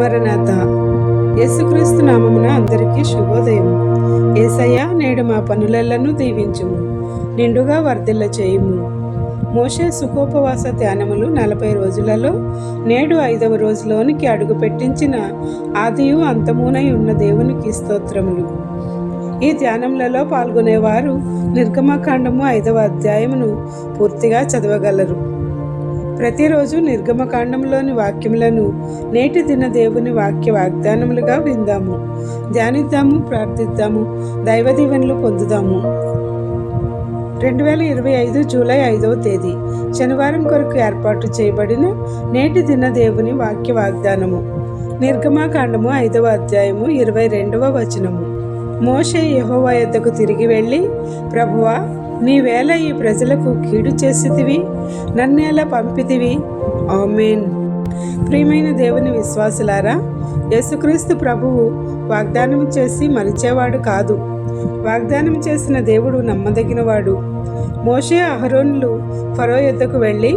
మరణాత యేసుక్రీస్తు నామమున అందరికీ శుభోదయం. ఏసయ్య నేడు మా పనులెల్లను దీవించుము నిండుగా వర్ధిల్ల చేయుము. మోషే సుఖోపవాస ధ్యానములు నలభై రోజులలో నేడు ఐదవ రోజులోనికి అడుగు పెట్టించిన ఆదియు అంతమునై ఉన్న దేవునికి స్తోత్రములు. ఈ ధ్యానములలో పాల్గొనేవారు నిర్గమకాండము ఐదవ అధ్యాయమును పూర్తిగా చదవగలరు. ప్రతిరోజు నిర్గమకాండంలోని వాక్యములను నేటి దిన దేవుని వాక్య వాగ్దానములుగా విందాము. ధ్యానిద్దాము ప్రార్థిద్దాము దైవ దీవెనలు పొందుదాము. రెండు వేల ఇరవై ఐదు జూలై ఐదవ తేదీ. శనివారం కొరకు ఏర్పాటు చేయబడిన నేటి దిన దేవుని వాక్య వాగ్దానము. నిర్గమాకాండము ఐదవ అధ్యాయము ఇరవై రెండవ వచనము. మోషే యహోవా యొద్దకు తిరిగి వెళ్ళి ప్రభువా నీవేళ ఈ ప్రజలకు కీడు చేసితివి నన్నేలా పంపితివి? ఆమెన్. ప్రియమైన దేవుని విశ్వాసులారా యేసుక్రీస్తు ప్రభువు వాగ్దానం చేసి మరిచేవాడు కాదు. వాగ్దానం చేసిన దేవుడు నమ్మదగినవాడు. మోషే అహరోన్లు ఫరో యుద్ధకు వెళ్ళి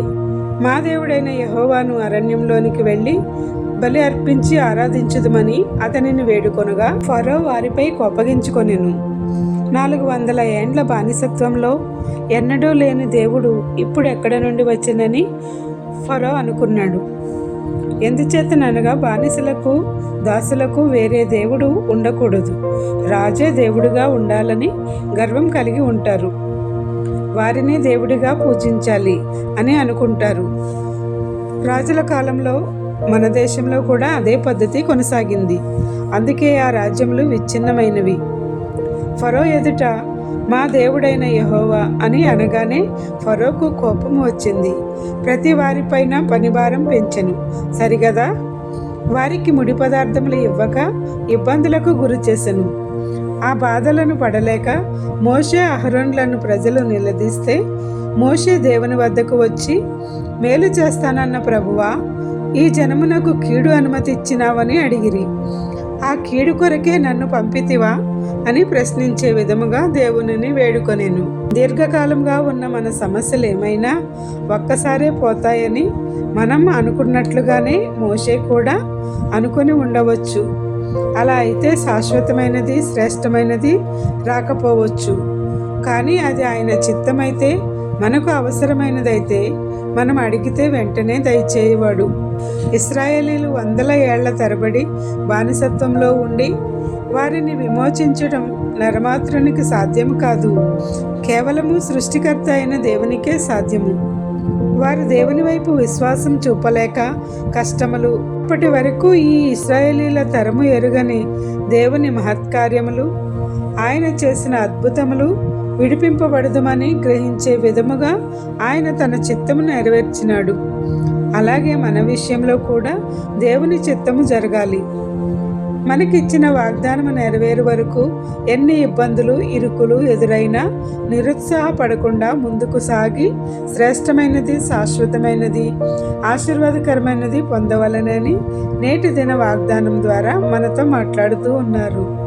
మా దేవుడైన యహోవాను అరణ్యంలోనికి వెళ్ళి బలి అర్పించి ఆరాధించుదమని అతనిని వేడుకొనగా ఫరో వారిపై కోపగించుకొనెను. నాలుగు వందల ఏండ్ల బానిసత్వంలో ఎన్నడూ లేని దేవుడు ఇప్పుడు ఎక్కడ నుండి వచ్చిందని ఫరో అనుకున్నాడు. ఎందుచేతనగా బానిసలకు దాసులకు వేరే దేవుడు ఉండకూడదు. రాజే దేవుడుగా ఉండాలని గర్వం కలిగి ఉంటారు. వారిని దేవుడిగా పూజించాలి అని అనుకుంటారు. రాజుల కాలంలో మన దేశంలో కూడా అదే పద్ధతి కొనసాగింది. అందుకే ఆ రాజ్యములు విచ్ఛిన్నమైనవి. ఫరో ఎదుట మా దేవుడైన యహోవా అని అనగానే ఫరోకు కోపం వచ్చింది. ప్రతి వారిపైన పనిభారం పెంచెను. సరిగదా? వారికి ముడి పదార్థములు ఇవ్వక ఇబ్బందులకు గురి చేసెను. ఆ బాధలను పడలేక మోషే అహరోన్లను ప్రజలు నిలదీస్తే మోషే దేవుని వద్దకు వచ్చి మేలు చేస్తానన్న ప్రభువా ఈ జనమునకు కీడు అనుమతి ఇచ్చినావని అడిగిరి. ఆ కీడు కొరకే నన్ను పంపితివా? అని ప్రశ్నించే విధముగా దేవునిని వేడుకొనేను. దీర్ఘకాలంగా ఉన్న మన సమస్యలు ఏమైనా ఒక్కసారే పోతాయని మనం అనుకున్నట్లుగానే మోషే కూడా అనుకొని ఉండవచ్చు. అలా అయితే శాశ్వతమైనది శ్రేష్టమైనది రాకపోవచ్చు. కానీ అది ఆయన చిత్తమైతే మనకు అవసరమైనదైతే మనం అడిగితే వెంటనే దయచేయవాడు. ఇస్రాయేలీలు వందల ఏళ్ళ తరబడి బానిసత్వంలో ఉండి వారిని విమోచించడం నరమాత్రునికి సాధ్యం కాదు. కేవలము సృష్టికర్త అయిన దేవునికే సాధ్యము. వారు దేవుని వైపు విశ్వాసం చూపలేక కష్టములు ఇప్పటి వరకు ఈ ఇస్రాయేలీల తరము ఎరుగని దేవుని మహత్కార్యములు ఆయన చేసిన అద్భుతములు విడిపింపబడదుమని గ్రహించే విధముగా ఆయన తన చిత్తము నెరవేర్చినాడు. అలాగే మన విషయంలో కూడా దేవుని చిత్తము జరగాలి. మనకిచ్చిన వాగ్దానం నెరవేరు వరకు ఎన్ని ఇబ్బందులు ఇరుకులు ఎదురైనా నిరుత్సాహపడకుండా ముందుకు సాగి శ్రేష్టమైనది శాశ్వతమైనది ఆశీర్వాదకరమైనది పొందవలనని నేటి దిన వాగ్దానం ద్వారా మనతో మాట్లాడుతూ ఉన్నారు.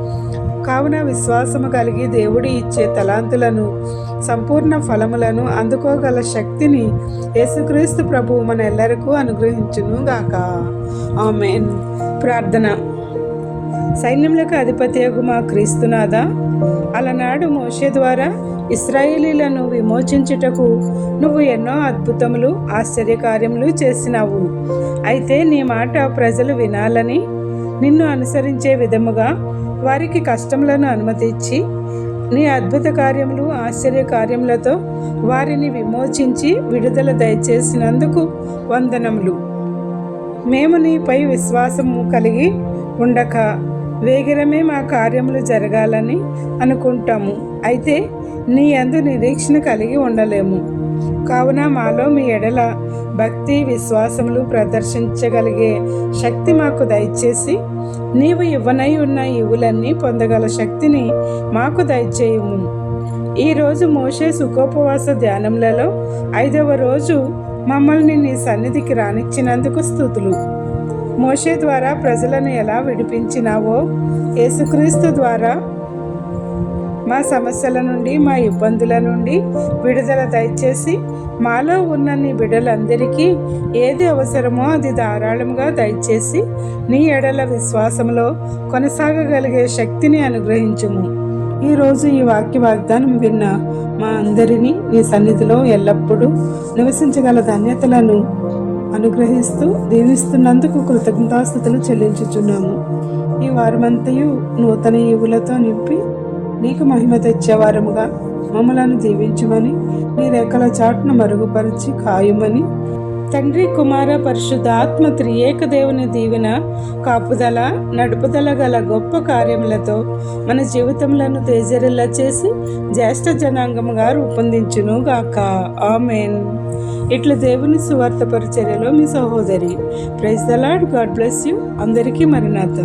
కావున విశ్వాసము కలిగి దేవుడి ఇచ్చే తలాంతులను సంపూర్ణ ఫలములను అందుకోగల శక్తిని యేసుక్రీస్తు ప్రభువు మన ఎల్లరికూ అనుగ్రహించును గాక. ఆమెన్. ప్రార్థన. సైన్యములకు అధిపతి మా క్రీస్తునాథ అలనాడు మోషే ద్వారా ఇస్రాయేలీలను విమోచించుటకు నువ్వు ఎన్నో అద్భుతములు ఆశ్చర్యకార్యములు చేసినావు. అయితే నీ మాట ప్రజలు వినాలని నిన్ను అనుసరించే విధముగా వారికి కష్టములను అనుమతించి నీ అద్భుత కార్యములు ఆశ్చర్య కార్యములతో వారిని విమోచించి విడుదల దయచేసినందుకు వందనములు. మేము నీపై విశ్వాసము కలిగి ఉండక వేగరమే మా కార్యములు జరగాలని అనుకుంటాము. అయితే నీ అందు నిరీక్షణ కలిగి ఉండలేము. కావున మాలో మీ ఎడల భక్తి విశ్వాసములు ప్రదర్శించగలిగే శక్తి మాకు దయచేసి నీవు ఇవ్వనై ఉన్న ఇవులన్నీ పొందగల శక్తిని మాకు దయచేయము. ఈరోజు మోషే సుఖోపవాస ధ్యానములలో ఐదవ రోజు మమ్మల్ని నీ సన్నిధికి రానిచ్చినందుకు స్థుతులు. మోషే ద్వారా ప్రజలను ఎలా విడిపించినావో యేసుక్రీస్తు ద్వారా మా సమస్యల నుండి మా ఇబ్బందుల నుండి విడుదల దయచేసి మాలో ఉన్న నీ బిడ్డలందరికీ ఏది అవసరమో అది ధారాళంగా దయచేసి నీ ఎడల విశ్వాసంలో కొనసాగగలిగే శక్తిని అనుగ్రహించుము. ఈరోజు ఈ వాక్య వాగ్దానం విన్న మా అందరినీ నీ సన్నిధిలో ఎల్లప్పుడూ నివసించగల ధన్యతలను అనుగ్రహిస్తూ దీవిస్తున్నందుకు కృతజ్ఞతాస్థుతులు చెల్లించుచున్నాము. ఈ వారమంతయు నూతన ఈవులతో నింపి నీకు మహిమ తెచ్చేవారముగా మమ్మలను దీవించమని నీ రెక్కల చాటును మరుగుపరిచి కాయమని తండ్రి కుమార పరిశుద్ధాత్మ త్రియేక దేవుని దీవెన కాపుదల నడుపుదల గల గొప్ప కార్యములతో మన జీవితములను తేజరిల్ల చేసి జ్యేష్ఠ జనాంగముగా రూపొందించును గాక ఆమెన్. ఇట్లా దేవుని సువార్త పరిచర్యలో మీ సహోదరి praise the Lord God bless you. అందరికీ మరణాత